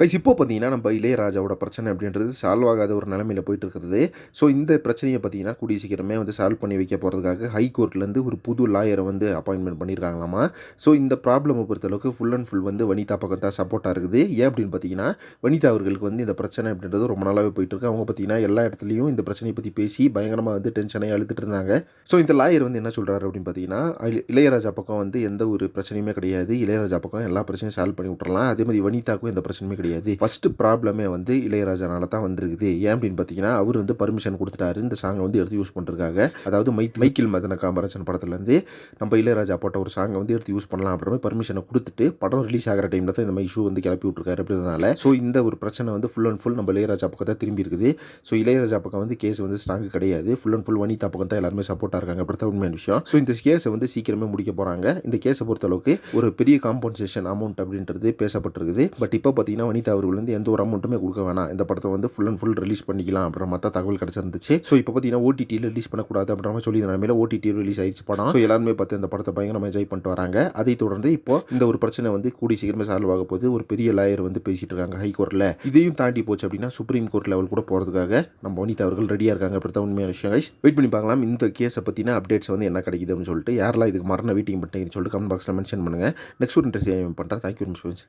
Guys இப்போ பார்த்தீங்கன்னா நம்ம இளையராஜாவோட பிரச்சனை அப்படின்றது சால்வ் ஆகாத ஒரு நிலமையில் போயிட்டு இருக்கிறது ஸோ இந்த பிரச்சனையை பார்த்தீங்கன்னா கூடிய சீக்கிரமே வந்து சால்வ் பண்ணி வைக்க போகிறதுக்காக ஹைகோர்ட்லேருந்து ஒரு புது லாயரை வந்து அப்பாயின்மெண்ட் பண்ணியிருக்காங்களாமா ஸோ இந்த ப்ராப்ளமை பொறுத்தளவுக்கு ஃபுல் அண்ட் ஃபுல் வந்து வனிதா பக்கம் தான் சப்போர்ட்டாக இருக்குது. ஏன் அப்படின்னு பார்த்தீங்கன்னா வனிதா அவர்களுக்கு வந்து இந்த பிரச்சனை அப்படின்றது ரொம்ப நாளாகவே போயிட்டுருக்கு. அவங்க பார்த்தீங்கன்னா எல்லா இடத்துலையும் இந்த பிரச்சனையை பற்றி பேசி பயங்கரமாக வந்து டென்ஷனை அழுத்துட்டு இருந்தாங்க. ஸோ இந்த லாயர் வந்து என்ன சொல்கிறாரு அப்படின்னு பார்த்தீங்கன்னா இளையராஜா பக்கம் வந்து எந்த ஒரு பிரச்சனையுமே கிடையாது. இளையராஜா பக்கம் எல்லா பிரச்சனையும் சால்வ் பண்ணி விட்டுறலாம். அதே மாதிரி வனிதாக்கும் எந்த பிரச்சனையுமே கிடையாது. ஃபர்ஸ்ட் ப்ராப்ளமே வந்து இளையராஜானால தான் வந்திருக்குது. ஏன் அப்படின்னு பார்த்தீங்கன்னா அவர் வந்து பர்மிஷன் கொடுத்துட்டாரு. இந்த சாங்கை வந்து எடுத்து யூஸ் பண்ணுறதுக்காக அதாவது மை மைக்கில் மதன காமராஜன் படத்துலேருந்து நம்ம இளையராஜா போட்ட ஒரு சாங்கை வந்து எடுத்து யூஸ் பண்ணலாம் அப்படின்ற மாதிரி பர்மிஷனை கொடுத்துட்டு படம் ரிலீஸ் ஆகிற டைமில் தான் இந்த மாதிரி இஷ்யூ வந்து கிளப்பி விட்டுருக்காரு அப்படின்றதுனால. ஸோ இந்த ஒரு பிரச்சனை வந்து ஃபுல் அண்ட் ஃபுல் நம்ம இளையராஜா பக்கம் தான் திரும்பி இருக்குது. ஸோ இளையராஜா பக்கம் வந்து கேஸ் வந்து ஸ்ட்ராங் கிடையாது. ஃபுல் அண்ட் ஃபுல் வனிதா பக்கம் தான் எல்லாருமே சப்போர்ட்டாக இருக்காங்க அப்படி தான் உண்மையான விஷயம். ஸோ இந்த கேஸை வந்து சீக்கிரமே முடிக்க போகிறாங்க இந்த கேஸை பொறுத்தளவுக்கு ஒரு பெரிய காம்பன்சேஷன் அமௌண்ட் அப்படின்றது பேசப்பட்டிருக்குது. பட் இப்போ பார்த்தீங்கன்னா வனிதா அவர்கள் வந்து எந்த ஒரு அமௌண்ட்டுமே கொடுக்க வேணாம். இந்த படத்தை வந்து ஃபுல் அண்ட் ஃபுல் ரிலீஸ் பண்ணிக்கலாம் அப்படின்ற மற்ற தகவல் கிடச்சிருந்துச்சு. ஸோ இப்போ பார்த்தீங்கன்னா ஓடிடியில் ரிலீஸ் பண்ணக்கூடாது அப்படின்ற மாதிரி சொல்லி நிலமையில ஓடிடி ரிலீஸ் ஆயிடுச்சு படம். ஸோ எல்லாருமே பார்த்து இந்த படத்தை பயங்கரமாக என்ஜாய் பண்ணிட்டு வராங்க. அதை தொடர்ந்து இப்போ இந்த ஒரு பிரச்சனை வந்து கூடி சீக்கிரமே சால்வ் ஆக போகுது. ஒரு பெரிய லாயர் வந்து பேசிட்டு இருக்காங்க ஹை கோர்ட்டில் இதையும் தாண்டி போச்சு அப்படின்னா சுப்ரீம் கோர்ட் லெவல் கூட போகிறதுக்காக நம்ம வனிதா அவர்கள் ரெடியாக இருக்காங்க. அப்படி தான் உண்மையான விஷயம் guys. வெயிட் பண்ணி பார்க்கலாம். இந்த கேஸை பற்றின அப்டேட்ஸ் வந்து என்ன கிடைக்குது அப்படின்னு சொல்லிட்டு யாரெல்லாம் இதுக்கு மரண வெயிட்டிங் பண்ணுறீங்கன்னு சொல்லிட்டு கமெண்ட் பாக்ஸில் மென்ஷன் பண்ணுங்கள் நெக்ஸ்ட் ஒரு இன்ட்ரெஸ்ட் பண்ணுறேன் தேங்க்யூ மிஸ்